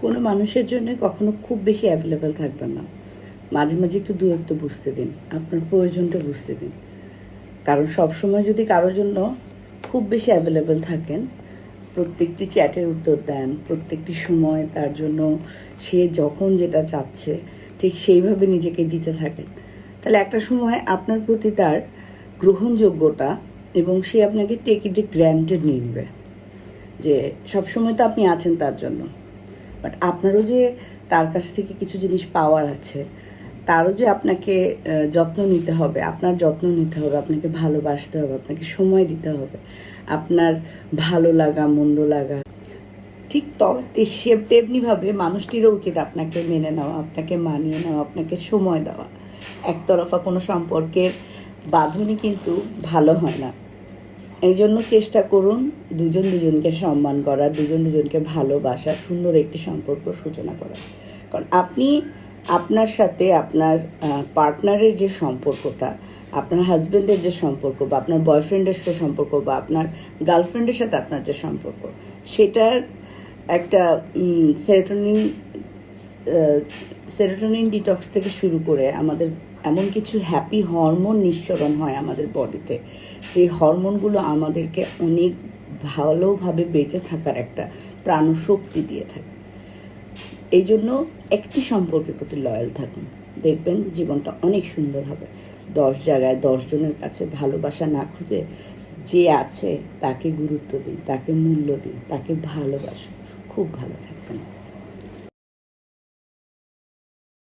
কোনো মানুষের জন্য কখনো খুব বেশি অ্যাভেলেবেল থাকবেন না। মাঝে মাঝে একটু দূরত্ব বুঝতে দিন, আপনার প্রয়োজনটা বুঝতে দিন। কারণ সবসময় যদি কারোর জন্য খুব বেশি অ্যাভেলেবেল থাকেন, প্রত্যেকটি চ্যাটের উত্তর দেন, প্রত্যেকটি সময় তার জন্য সে যখন যেটা চাচ্ছে, ঠিক সেইভাবে নিজেকে দিতে থাকেন। তাহলে একটা সময় আপনার প্রতি তার গ্রহণযোগ্যটা এবং সে আপনাকে টেক ইট গ্র্যান্টেড নেবে। যে সবসময় তো আপনি আছেন তার জন্য। বাট আপনারও যে তার কাছ থেকে কিছু জিনিস পাওয়ার আছে, তারও যে আপনাকে যত্ন নিতে হবে, আপনার যত্ন নিতে হবে, আপনাকে ভালোবাসতে হবে, আপনাকে সময় দিতে হবে, আপনার ভালো লাগা, মন্দ লাগা, ঠিক ত- তে- সে তেমনিভাবে মানুষটিরও উচিত আপনাকে মেনে নেওয়া, আপনাকে মানিয়ে নেওয়া, আপনাকে সময় দেওয়া। একতরফা কোনো সম্পর্কের বাঁধনই কিন্তু ভালো হয় না। এই জন্য চেষ্টা করুন দুজন দুজনকে সম্মান করার দুজন দুজনকে ভালোবাসা, সুন্দর একটি সম্পর্ক সূচনা করার কারণ আপনি আপনার সাথে আপনার পার্টনারের যে সম্পর্কটা, আপনার হাজব্যান্ডের যে সম্পর্ক বা আপনার বয়ফ্রেন্ডের সাথে সম্পর্ক বা আপনার গার্লফ্রেন্ডের সাথে আপনার যে সম্পর্ক, সেটার একটা সেরোটোনিন সেরোটোনিন ডিটক্স থেকে শুরু করে আমাদের এমন কিছু হ্যাপি হরমোন নিঃসরণ হয় আমাদের বডিতে যে হরমোনগুলো আমাদেরকে অনেক ভালোভাবে বেঁচে থাকার একটা প্রাণশক্তি দিয়ে থাকে। এই জন্য একটি সম্পর্কের প্রতি লয়াল থাকুন। দেখবেন জীবনটা অনেক সুন্দর হবে। দশ জায়গায় দশজনের কাছে ভালোবাসা না খুঁজে যে আছে তাকে গুরুত্ব দিন, তাকে মূল্য দিন, তাকে ভালোবাসুন। খুব ভালো থাকবেন।